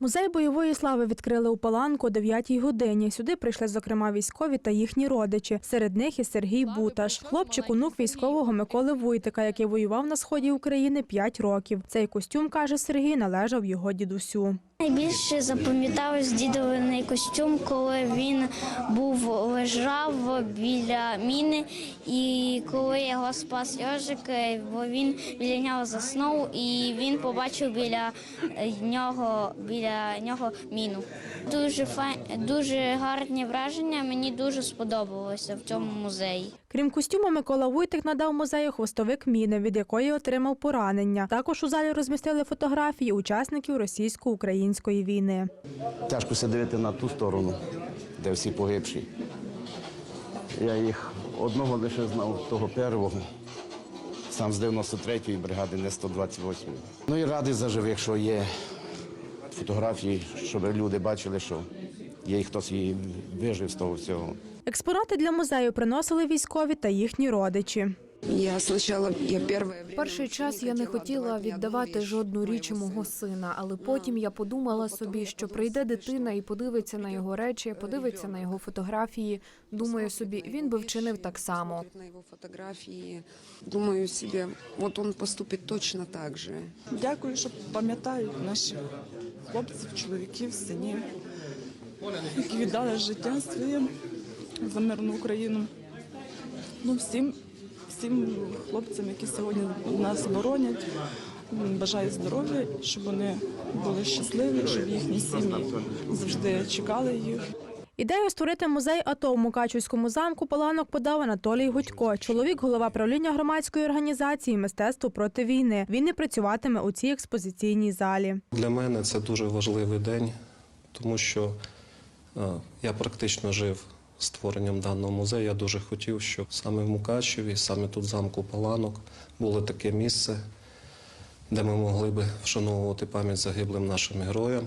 Музей бойової слави відкрили у Паланку о 9 годині. Сюди прийшли, зокрема, військові та їхні родичі. Серед них і Сергій Буташ. Хлопчик онук військового Миколи Вуйтика, який воював на сході України 5 років. Цей костюм, каже Сергій, належав його дідусю. Найбільше запам'ятався дідовий костюм, коли він був лежав біля міни, і коли його спас Йожик, е, бо він біля нього заснув, і він побачив біля е, нього біля нього міну. Дуже фай... дуже гарні враження. Мені дуже сподобалося в цьому музеї. Крім костюму, Микола Вуйтик надав музею хвостовик міни, від якої отримав поранення. Також у залі розмістили фотографії учасників російсько-української війни. Тяжко се дивити на ту сторону, де всі погибші. Я їх одного лише знав, того первого, сам з 93-ї бригади, не 128-ї. Ну і радий за живих, що є фотографії, щоб люди бачили, що є хтось і вижив з того всього. Експонати для музею приносили військові та їхні родичі. Я перше Перший час я не хотіла віддавати жодну річ мого сина, але потім я подумала собі, що прийде дитина і подивиться на його речі, подивиться на його фотографії. Думаю собі, він би вчинив так само. на його фотографії. Думаю собі, от він поступить точно так же. Дякую, що пам'ятають наших хлопців, чоловіків, синів, які віддали життя своє за мирну Україну. Ну, всім, всім хлопцям, які сьогодні нас боронять, бажаю здоров'я, щоб вони були щасливі, щоб їхні сім'ї завжди чекали їх. Ідею створити музей АТО в Мукачівському замку Паланок подав Анатолій Гудько. Чоловік, голова правління громадської організації Мистецтво проти війни. Він і працюватиме у цій експозиційній залі. Для мене це дуже важливий день, тому що е, я практично жив створенням даного музею. Я дуже хотів, щоб саме в Мукачеві, саме тут замку Паланок, було таке місце, де ми могли би вшановувати пам'ять загиблим нашим героям,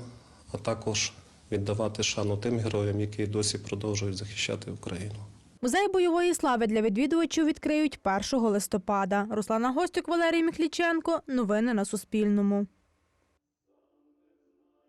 а також віддавати шану тим героям, які досі продовжують захищати Україну. Музей бойової слави для відвідувачів відкриють 1 листопада. Руслана Гостюк, Валерій Міхліченко. Новини на Суспільному.